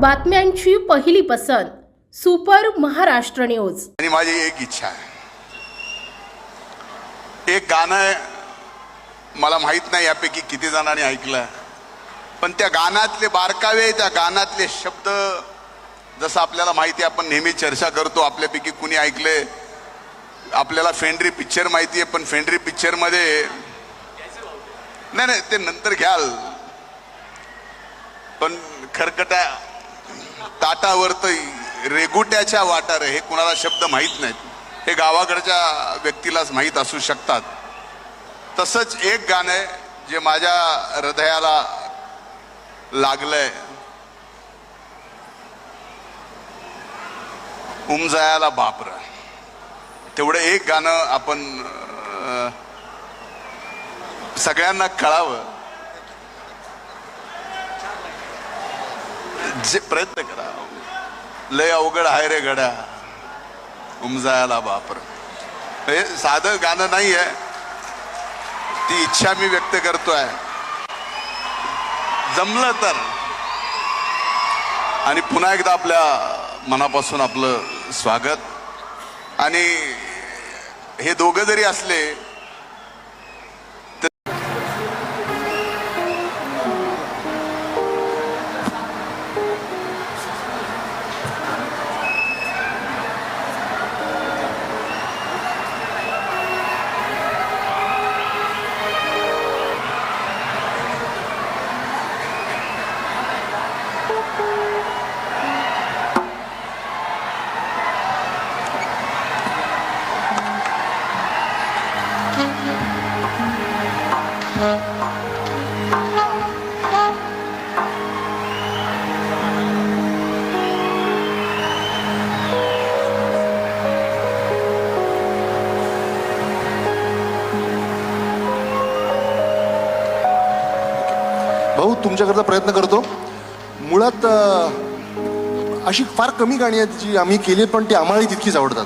बातम्यांची पहिली पसंत सुपर महाराष्ट्र न्यूज. आणि माझी एक इच्छा आहे. एक गाणं आहे, मला माहीत नाही यापैकी किती जणांनी ऐकलं पण त्या गाण्यातले बारकावे त्या गाण्यातले शब्द जसं आपल्याला माहिती आहे आपण नेहमी चर्चा करतो आपल्यापैकी कुणी ऐकले आपल्याला फेंड्री पिक्चर माहिती आहे पण फेंड्री पिक्चरमध्ये नाही नाही ते नंतर घ्याल. पण खरकटा ताटावरतं रेगुट्याच्या वाटार हे कुणाला शब्द माहीत नाहीत. हे गावाकडच्या व्यक्तीलाच माहीत असू शकतात. तसंच एक गाणं आहे जे माझ्या हृदयाला लागलंय. उमजायाला बापर तेवढं एक गाणं आपण सगळ्यांना कळावं. जे प्रयत्न करा. लय अवघड आहे रे गड्या. उमजायला बापर. हे साधं गाणं नाही आहे ती इच्छा मी व्यक्त करतोय. जमलं तर. आणि पुन्हा एकदा आपल्या मनापासून आपलं स्वागत. आणि हे दोघं जरी असले भाऊ तुमच्याकरता प्रयत्न करतो. मुळात अशी फार कमी गाणी आहेत जी आम्ही केली पण ती आम्हालाही तितकीच आवडतात.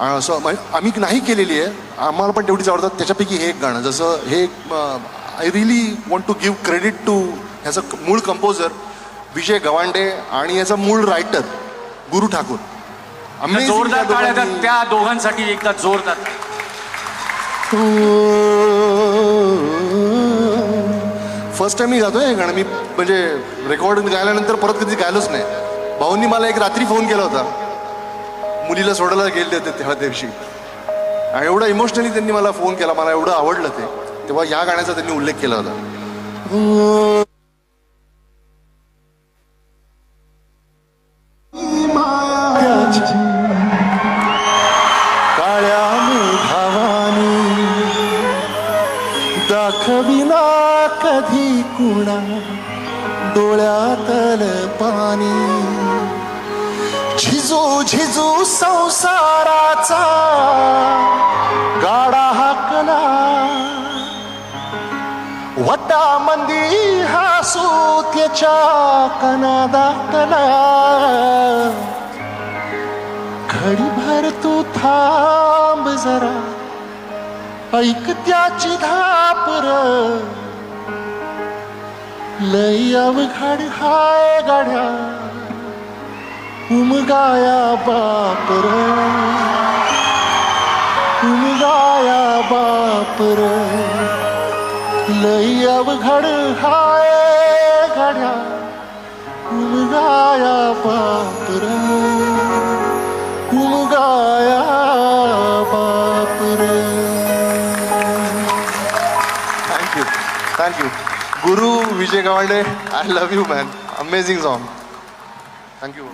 असं म्हणजे आम्ही नाही केलेली आहे. आम्हाला पण तेवढीच आवडतात. त्याच्यापैकी हे एक गाणं जसं हे I really want to give credit to ह्याचं मूळ कंपोजर विजय गवांडे आणि याचा मूळ रायटर गुरु ठाकूर. Amazing जोरदार त्या दोघांसाठी एकदा जोरदार. फर्स्ट टाइम मी गातोय हे गाणं. मी म्हणजे रेकॉर्ड गायल्यानंतर परत कधी गायलोच नाही. भाऊंनी मला एक रात्री फोन केला होता. मुलीला सोडायला गेले होते तेव्हा दिवशी. आणि एवढं इमोशनली त्यांनी मला फोन केला मला एवढं आवडलं ते. तेव्हा या गाण्याचा त्यांनी उल्लेख केला होता. काळ्या दाखविना कधी कुणा डोळ्यातल पाणी. झिजू झिजू संसाराचा गाडा हाकला. वटा मंदी हासू त्याच्या कना दाखला घडी भर तू थांब जरा ऐक त्याची धापर. लय अवघड हाय गाड्या. उमगाया बापर. उमगाया बापर. लई अवघड हाय घड्या उमगाया बापर. उमगाया बापर. Thank you thank you Guru Vijay Gawande I love you man amazing song thank you